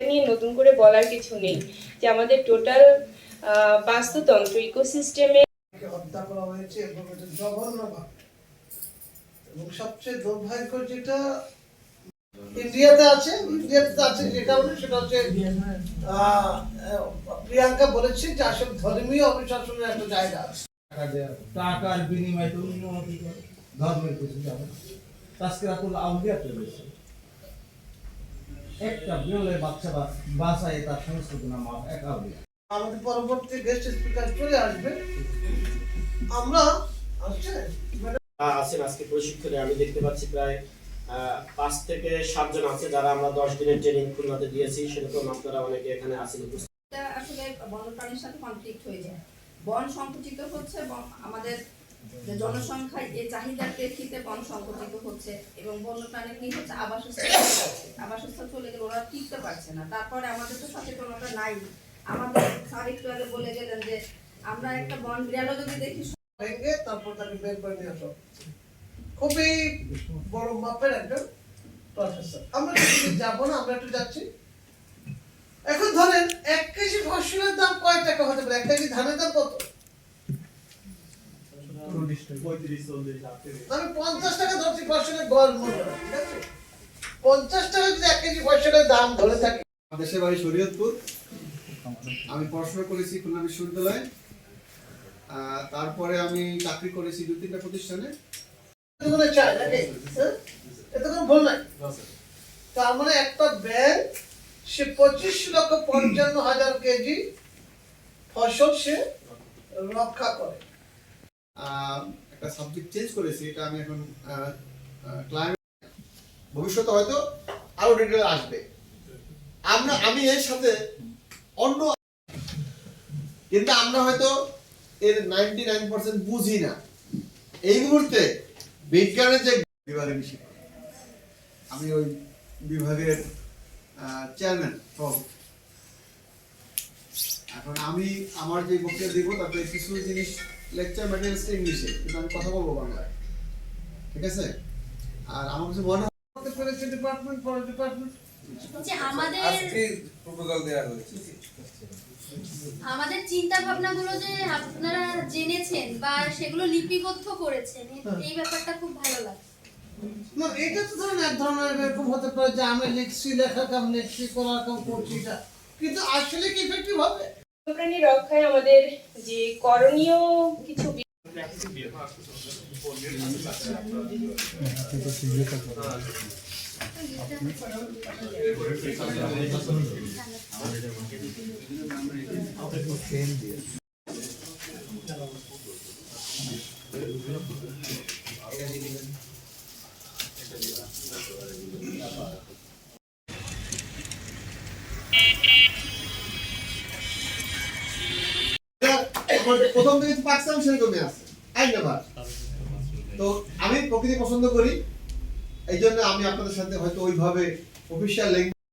নিয়ে নতুন করে বলার কিছু নেই। যে আমাদের টোটাল বাস্তুতন্ত্র ইকোসিস্টেমে হত্যা করা হয়েছে এবং এটা জঘন্যভাবে। এবং সবচেয়ে দুর্ভাগ্য যেটা ইন্ডিয়াতে আছে ইন্ডিয়াতে আছে যে কারণে সেটা হচ্ছে আহ, প্রিয়াঙ্কা বলেছে যে আসলে ধর্মীয় অনুশাসনের একটা জায়গা আছে। টাকার বিনিময়ে তুমি উন্নতি করো ধর্মের কিছু যাবে তাস্কিরাতুল আউলিয়া রয়েছে একটা বিরলের বাচ্চা বা বাসায় তার সমস্ত গুণা এক আউলিয়া। আমাদের পরবর্তী গেস্ট স্পিকার চলে আসবে। আমরা আসছে? আছেন আজকে প্রশিক্ষণে। আমি দেখতে পাচ্ছি প্রায় আহ, পাঁচ থেকে সাতজন আছে যারা আমরা দশ দিনের ট্রেনিং খুলনাতে দিয়েছি। সেরকম আপনারা অনেকে এখানে আছেন আসলে বন্যপ্রাণীর সাথে কনফ্লিক্ট হয়ে যায়। বন সংকুচিত হচ্ছে এবং আমাদের এই চাহিদার প্রেক্ষিতে বন হচ্ছে এবং কি হচ্ছে আবাসস্থল আবাসস্থল চলে গেলে ওরা টিকতে পারছে না। তারপরে আমাদের তো সচেতনতা নাই। আমাদের স্যার একটু আগে বলে গেলেন যে আমরা একটা বন বিড়ালও যদি দেখি, ভেঙে তারপর তাকে বের করে নিয়ে আসা। খুবই বড় মাপের একজন প্রফেসর। আমরা যাব না, আমরা একটু যাচ্ছি। এখন ধরেন এক কেজি ফসলের দাম কয় টাকা হতে পারে? এক কেজি ধানের দাম কত? আমি পঞ্চাশ টাকা ধরছি ফসলের গড় মূল্য ঠিক আছে? পঞ্চাশ টাকা যদি এক কেজি ফসলের দাম ধরে থাকি। দেশের বাড়ি শরীয়তপুর। আমি পড়াশোনা করেছি খুলনা বিশ্ববিদ্যালয়ে। তারপরে আমি চাকরি করেছি দু তিনটা প্রতিষ্ঠানে। হ্যাঁ? এতে কোনো ভুল নাই তার মানে একটা ব্যাংক সে পঁচিশ লক্ষ পঞ্চান্ন হাজার কেজি ফসল সে রক্ষা করে। একটা সাবজেক্ট চেঞ্জ করেছি, এটা আমি এখন ক্লাইমেট ভবিষ্যতে হয়তো আরও ডিটেল আসবে। আমরা, আমি এর সাথে অন্য কিন্তু আমরা হয়তো এর নাইনটি নাইন পার্সেন্ট বুঝি না। এই মুহূর্তে বিজ্ঞানের যে বিভাগে বেশি আমি ওই বিভাগের চেয়ারম্যান এখন আমি আমার যে বক্তৃতা দিব, তাতে কিছু জিনিস লেকচার ম্যাটেরিয়ালসটা ইংলিশে কিন্তু আমি কথা বলব বাংলায়। ঠিক আছে? আর আমার কাছে মনে হয় পেরেছে ডিপার্টমেন্ট পর ডিপার্টমেন্ট আমাদের আজকে প্রপোজাল দেওয়া চিন্তা ভাবনাগুলো যে আপনারা জেনেছেন বা সেগুলো লিপিবদ্ধ করেছেন এই ব্যাপারটা খুব ভালো লাগে। না এটা তো ধরেন এক ধরনের এরকম হতে পারে যে আমি লিখছি লেখা কাম লিখছি করার কাম করছি এটা। কিন্তু আসলে কি ইফেক্টিভ হবে? বন্যপ্রাণী রক্ষায় আমাদের যে করণীয় কিছু আমার প্রথম থেকে পাকিস্তান সেরকমই আছে। আই নেভার তো আমি প্রকৃতি পছন্দ করি। এই জন্য আমি আপনাদের সাথে হয়তো ওইভাবে অফিসিয়াল ল্যাঙ্গুয়েজ